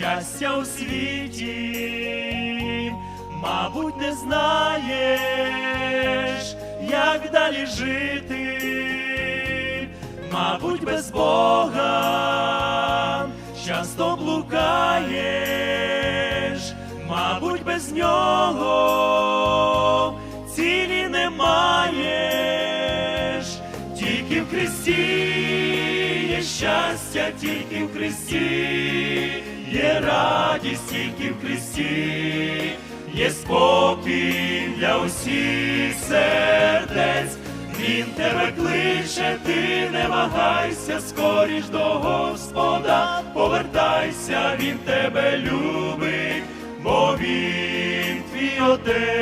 щастя у світі, мабуть, не знаєш, як далі жити, мабуть, без Бога часто блукаєш, мабуть, без нього цілі не маєш, тільки в Христі є щастя, тільки в Христі є радість, тільки в Христі є спокій для усіх сердець. Він тебе кличе, ти не вагайся, скоріш до Господа, повертайся, Він тебе любить, бо він твій отець.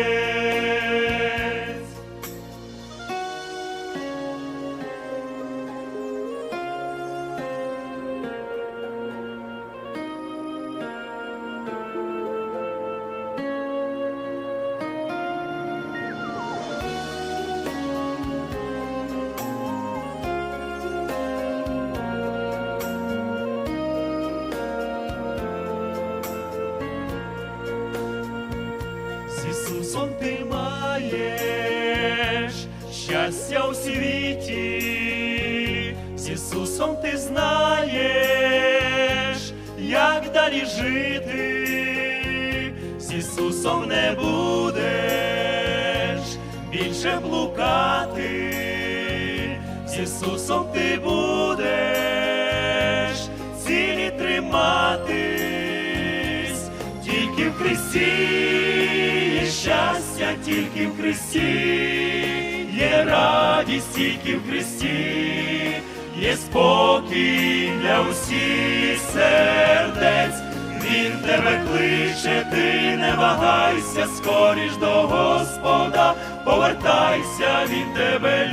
З Ісусом ти маєш щастя у світі, з Ісусом ти знаєш, як далі жити, з Ісусом не будеш більше блукати, з Ісусом ти будеш цілі триматись, тільки в Христі тільки в Христі, є радість, тільки в Христі, є спокій для усіх сердець. Він тебе кличе, ти не вагайся, скоріш до Господа, повертайся, Він тебе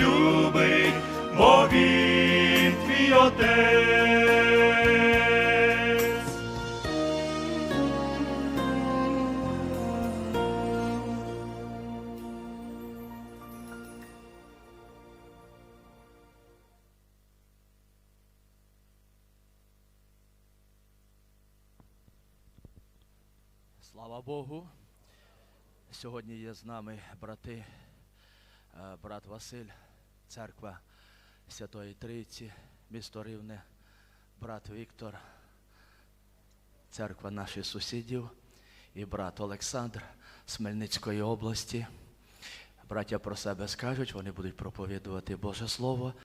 Слава Богу. Сьогодні є з нами брати, е, брат Василь, церква Святої Трійці, місто Рівне, брат Віктор, церква наших сусідів і брат Олександр з Хмельницької області. Браття про себе скажуть, вони будуть проповідувати Боже Слово.